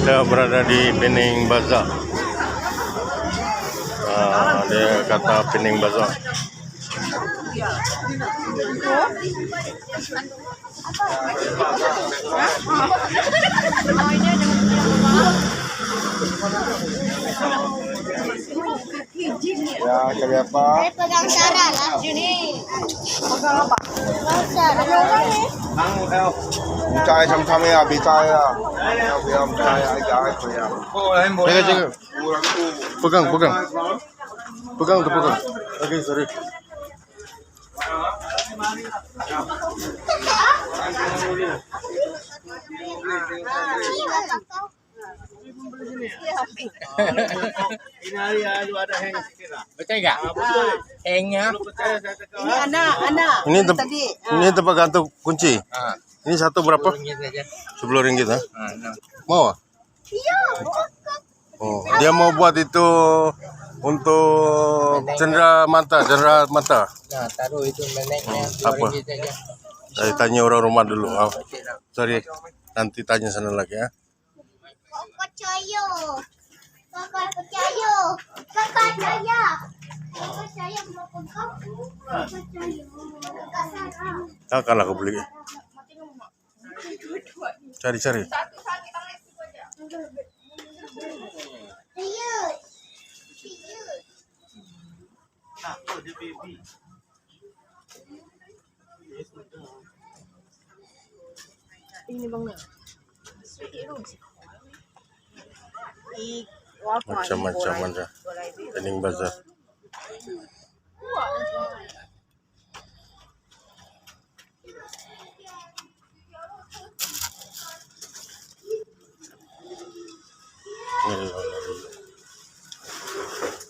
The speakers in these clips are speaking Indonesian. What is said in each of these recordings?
Kita berada di Pening Bazaar. Ah, dia kata Pening Bazaar. Ya, cari apa? Saya pegang Sarah lah. Sini. Pegang apa? Pegang Sarah. Bicara sama-sama ya, bicara. Ya, biar bicara aja itu ya. Jaga jaga. Kurang tu. Pegang pegang. Pegang tu pegang. Oke sorry. Betul tak? Hangnya. Ini anak, anak. Ini tem tadi. ini tempat gantung kunci. Ah, Ini satu berapa? Sepuluh ringgit ha? Ah, no. Mau? ah? Oh, dia mau buat itu untuk cendera mata, cendera mata. Nah, taruh itu meneknya dua Apa? Saya tanya orang rumah dulu. Tak? sorry, nanti tanya sana lagi ya. Kau percaya. Kakak percaya. Kakak percaya. Kakak percaya sama kau. Kakak percaya. Kakak Sarah. Akan aku beli. Cari cari. Saya. Ini bang. I apa? Macam-macam ada. Pening Bazar.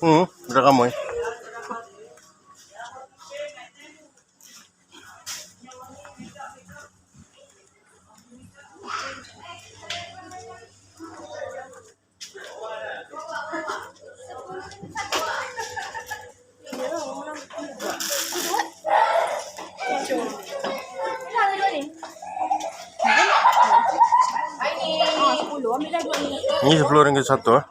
Hmm, udah kamu ya? Ini sepuluh ringgit satu ah.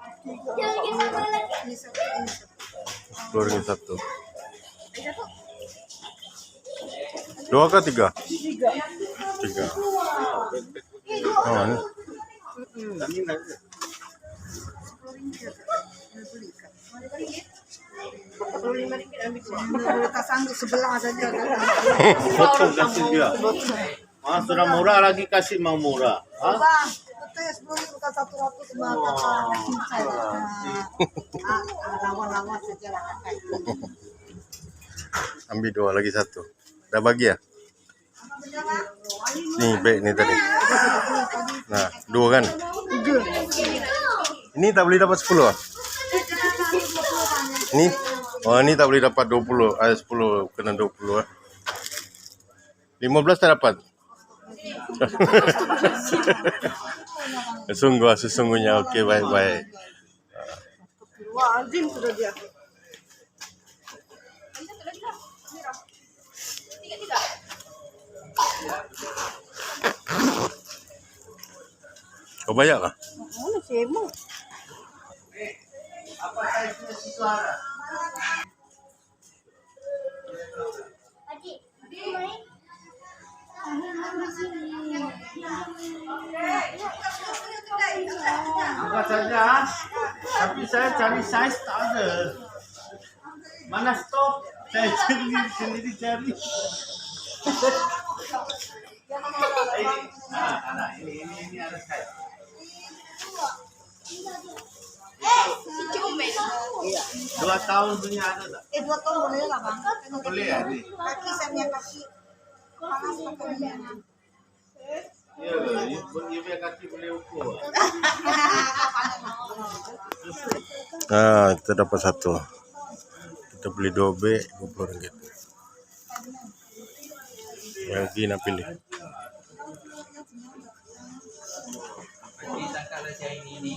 Sepuluh ringgit satu. Dua ke tiga? Tiga. Oh, ini. Sanggup sebelah saja. Potong kasih dia. Ah, sudah murah lagi kasih mau murah. Ah, Betul ya bukan satu ratus. Saya. Ah, lawan-lawan saja lah kakak. Ambil dua lagi satu. Dah bagi ya? Nih, baik ni tadi. Nah, dua kan? Ini tak boleh dapat sepuluh ah? Ini? Oh, ini tak boleh dapat dua puluh. Ah, sepuluh. Kena dua puluh ah. Lima belas tak dapat? Sungguh sesungguhnya okey baik-baik. Wah, azim sudah dia. Kau bayar lah. Mana sibuk? Eh, apa saya punya suara? Angkat saja. Tapi saya cari size tak ada. Mana stok? Saya sendiri sendiri cari. ini, nah, nah, ini, ini, ini ada size. Dua tahun punya ada tak? Eh, dua tahun boleh lah bang. Boleh ya? Ini? Kaki saya punya kaki. Panas pakainya. Ya, ukur. Nah, kita dapat satu. Kita beli dua B, puluh ringgit. Lagi nak pilih. Ini ni